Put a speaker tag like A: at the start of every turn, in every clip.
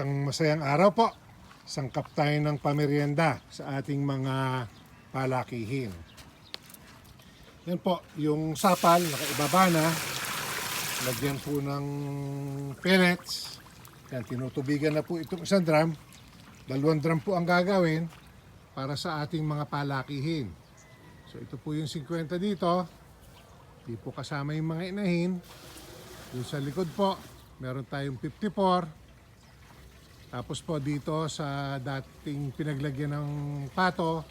A: Isang masayang araw po. Sangkap tayo ng pamerienda sa ating mga palakihin. Yan po, yung sapal, nakaibaba na. Lagyan po ng pellets. Yan, tinutubigan na po itong isang drum. Dalawang drum po ang gagawin para sa ating mga palakihin. So ito po yung 50 dito. Di po kasama yung mga inahin. Yung sa likod po, meron tayong 54. Tapos po dito sa dating pinaglagyan ng pato,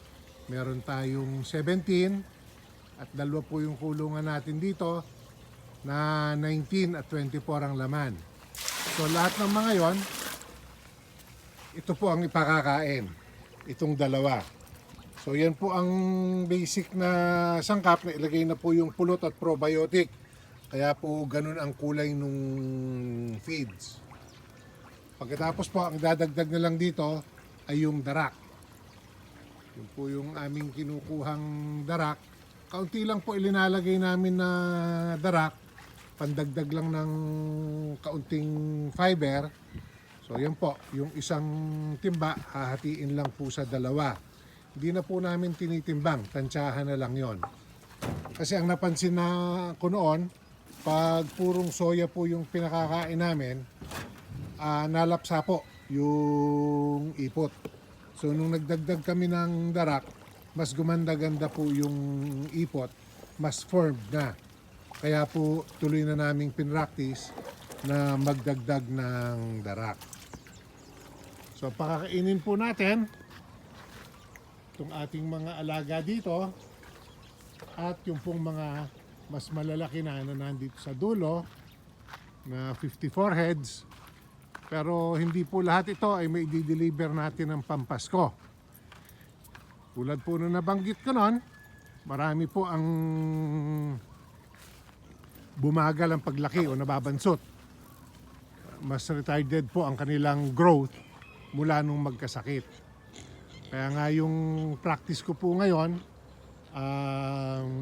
A: meron tayong 17 at dalawa po yung kulungan natin dito na 19 at 24 ang laman. So lahat ng mga yon, ito po ang ipakakain. Itong dalawa. So yan po ang basic na sangkap na ilagay na po yung pulot at probiotic. Kaya po ganun ang kulay nung feeds. Pagkatapos po, ang dadagdag na lang dito ay yung darak. Yun po yung aming kinukuhang darak. Kaunti lang po ilinalagay namin na darak. Pandagdag lang ng kaunting fiber. So yan po, yung isang timba, hahatiin lang po sa dalawa. Hindi na po namin tinitimbang, tansyahan na lang yon. Kasi ang napansin na ko noon, pag purong soya po yung pinakakain namin, ah, nalapsa po yung ipot. So nung nagdagdag kami ng darak, mas gumanda-ganda po yung ipot, mas formed na. Kaya po tuloy na naming pinractice na magdagdag ng darak. So pakakainin po natin itong ating mga alaga dito at yung pong mga mas malalaki na na nandito sa dulo na 54 heads pero hindi po lahat ito ay may di-deliver natin ng pampasko. Tulad po na nabanggit ko noon, marami po ang bumagal ang paglaki o nababansot. Mas retarded po ang kanilang growth mula nung magkasakit. Kaya nga yung practice ko po ngayon, um,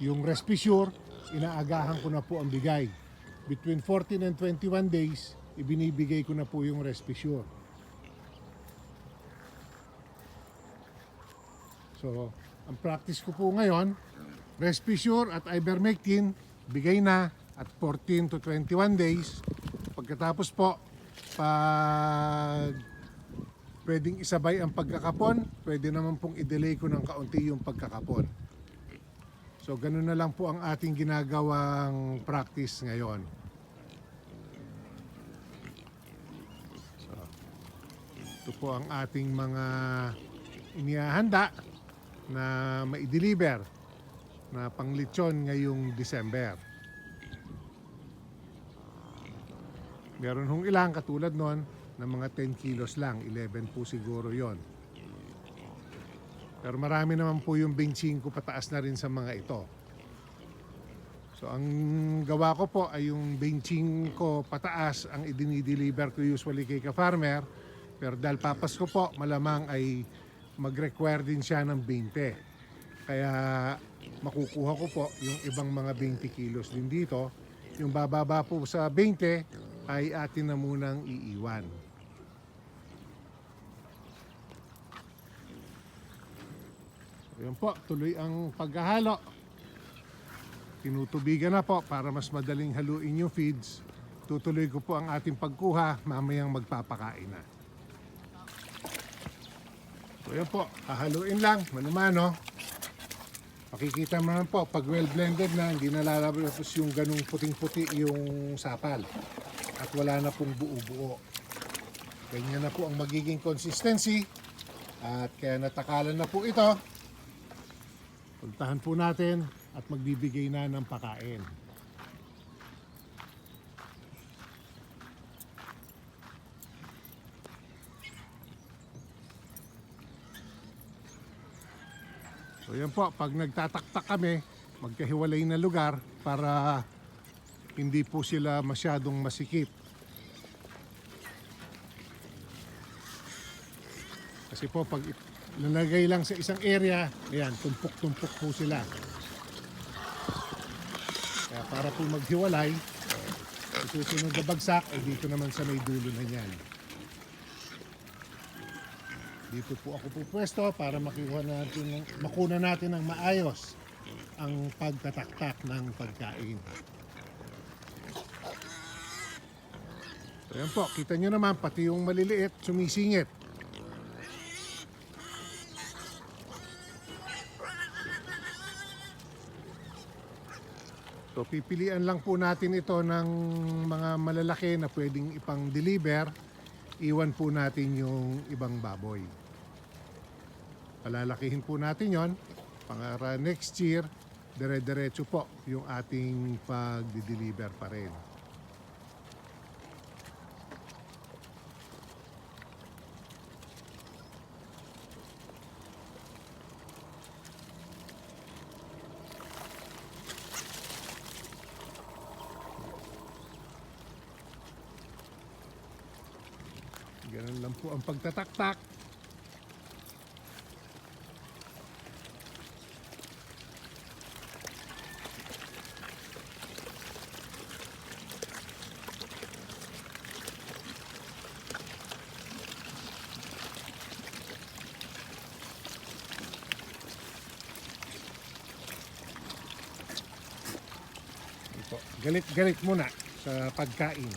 A: yung Respisure, inaagahan ko na po ang bigay. Between 14 and 21 days, ibinibigay ko na po yung Respisure. So, ang practice ko po ngayon, Respisure at Ivermectin, bigay na at 14 to 21 days. Pagkatapos po, pag pwedeng isabay ang pagkakapon, pwede naman pong i-delay ko ng kaunti yung pagkakapon. So, ganun na lang po ang ating ginagawang practice ngayon. Ito po ang ating mga inihahanda na maideliver na panglitsyon ngayong December. Meron hong ilang katulad nun na mga 10 kilos lang, 11 po siguro yon. Pero marami naman po yung 25 pataas na rin sa mga ito. So ang gawa ko po ay yung 25 pataas ang idinideliver ko usually kay ka-farmer pero dahil papas ko po, malamang ay mag-require din siya ng 20. Kaya makukuha ko po yung ibang mga 20 kilos din dito. Yung bababa po sa 20 ay atin na munang iiwan. So, yun po, tuloy ang paghahalo. Tinutubigan na po para mas madaling haluin yung feeds. Tutuloy ko po ang ating pagkuha, mamayang magpapakain na. So yan po, hahaluin lang, manumano. Makikita mo naman po, pag well blended na, hindi na lalabas yung ganung puting-puti yung sapal. At wala na pong buo-buo. Ganyan na po ang magiging consistency. At kaya natakalan na po ito. Puntahan po natin at magbibigay na ng pakain. So yan po, pag nagtataktak kami, magkahiwalay na lugar para hindi po sila masyadong masikip. Kasi po pag nalagay lang sa isang area, ayan, tumpok-tumpok po sila. Kaya para po maghiwalay, susunod na bagsak, ay dito naman sa may dulo na yan. Dito po ako pupwesto para makuha natin, makuna natin ng maayos ang pagtataktak ng pagkain. So yan po, kita nyo naman, pati yung maliliit, sumisingit. So pipilian lang po natin ito ng mga malalaki na pwedeng ipang deliver. Iwan po natin yung ibang baboy. Palalakihin po natin yon para next year, dire-diretso po yung ating pag-deliver pa rin. Ganun lang po ang pagtataktak. Ito, galit-galit muna sa pagkain.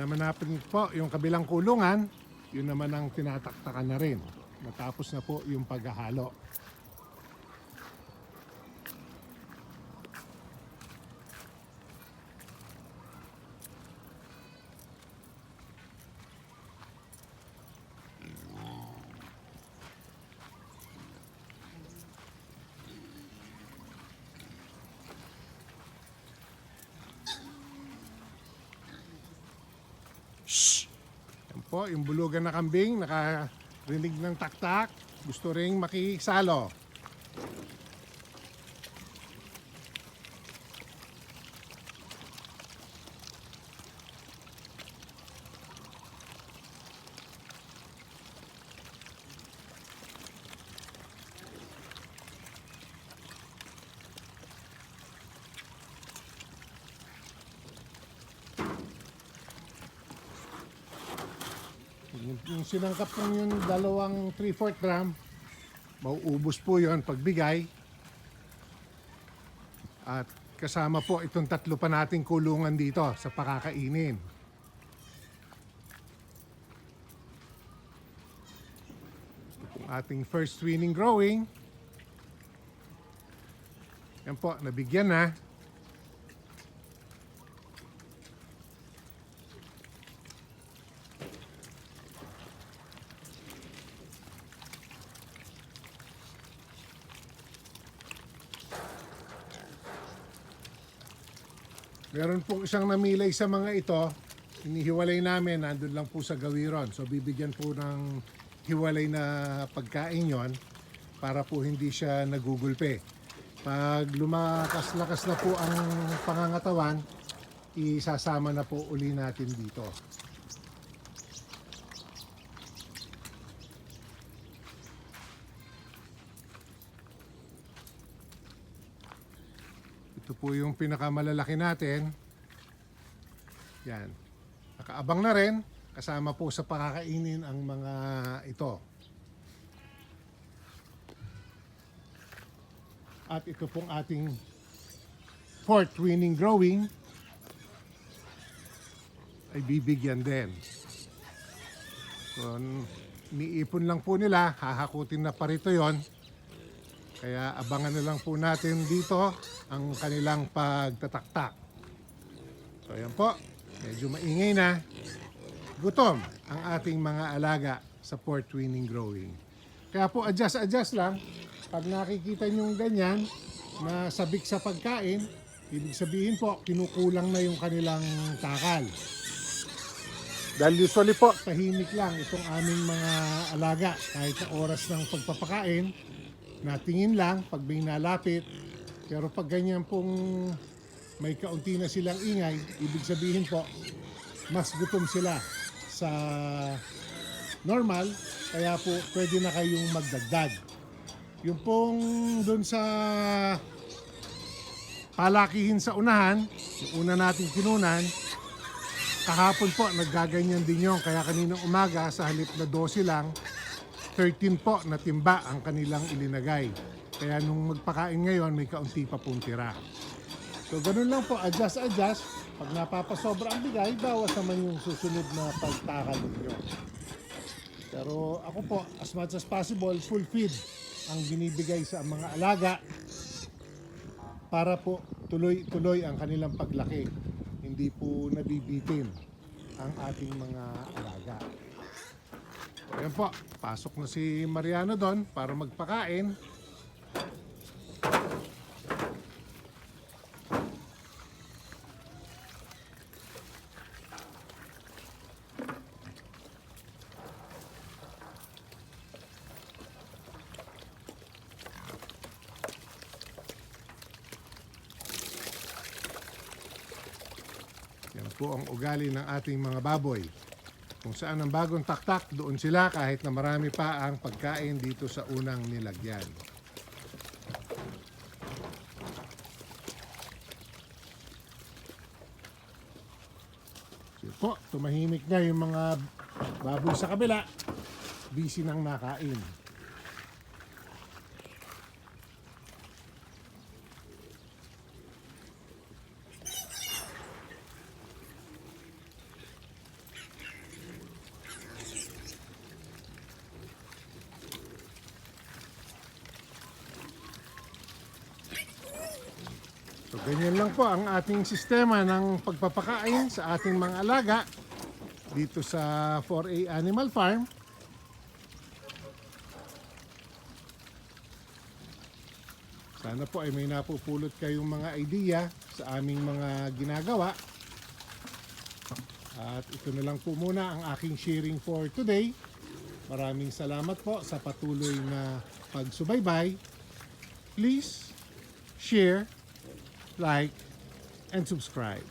A: Naman natin po yung kabilang kulungan, yun naman ang tinataktakan na rin. Matapos na po yung paghahalo. Po, yung bulugan na kambing, nakarinig ng taktak, gusto ring makisalo. Yung, sinangkap ng yung dalawang 3-4 gram, mauubos po yon pagbigay. At kasama po itong tatlo pa nating kulungan dito sa pakakainin. Ating first winning growing. Yan po, nabigyan na. Meron pong isang namilay sa mga ito, inihiwalay namin, nandun lang po sa gawiron. So bibigyan po ng hiwalay na pagkain yon para po hindi siya nagugulpe. Pag lumakas-lakas na po ang pangangatawan, isasama na po uli natin dito. Po yung pinakamalalaki natin. Yan. Nakaabang na rin. Kasama po sa pakakainin ang mga ito. At ito pong ating fourth winning growing ay bibigyan din. So, niipon lang po nila, hahakutin na pa rito yon. Kaya abangan na lang po natin dito ang kanilang pagtataktak. So yan po, medyo maingay na. Gutom ang ating mga alaga sa port winning growing. Kaya po adjust-adjust lang. Pag nakikita nyo ganyan na sabik sa pagkain, ibig sabihin po, kinukulang na yung kanilang takal. Dahil usually po, tahimik lang itong aming mga alaga kahit sa oras ng pagpapakain natingin lang pag may nalapit. Pero pag ganyan pong may kaunti na silang ingay, ibig sabihin po, mas gutom sila sa normal, kaya po pwede na kayong magdagdag. Yung pong dun sa palakihin sa unahan, yung una nating kinunan, kahapon po naggaganyan din yun. Kaya kaninang umaga sa halip na 12 lang, 13 po na timba ang kanilang ilinagay. Kaya nung magpakain ngayon, may kaunti pa pong tira. So ganun lang po, adjust, adjust. Pag napapasobra ang bigay, bawas naman yung susunod na pagtakal ninyo. Pero ako po, as much as possible, full feed ang binibigay sa mga alaga para po tuloy-tuloy ang kanilang paglaki. Hindi po nabibitin ang ating mga alaga. Ayan po, pasok na si Mariano doon para magpakain. Yan po ang ugali ng ating mga baboy. Kung saan ang bagong taktak, doon sila kahit na marami pa ang pagkain dito sa unang nilagyan. So po, tumahimik na yung mga baboy sa kabila. Busy nang nakain. So ganyan lang po ang ating sistema ng pagpapakain sa ating mga alaga dito sa 4A Animal Farm. Sana po ay may napupulot kayong mga idea sa aming mga ginagawa. At ito na lang po muna ang aking sharing for today. Maraming salamat po sa patuloy na pagsubaybay. Please share, like, and subscribe.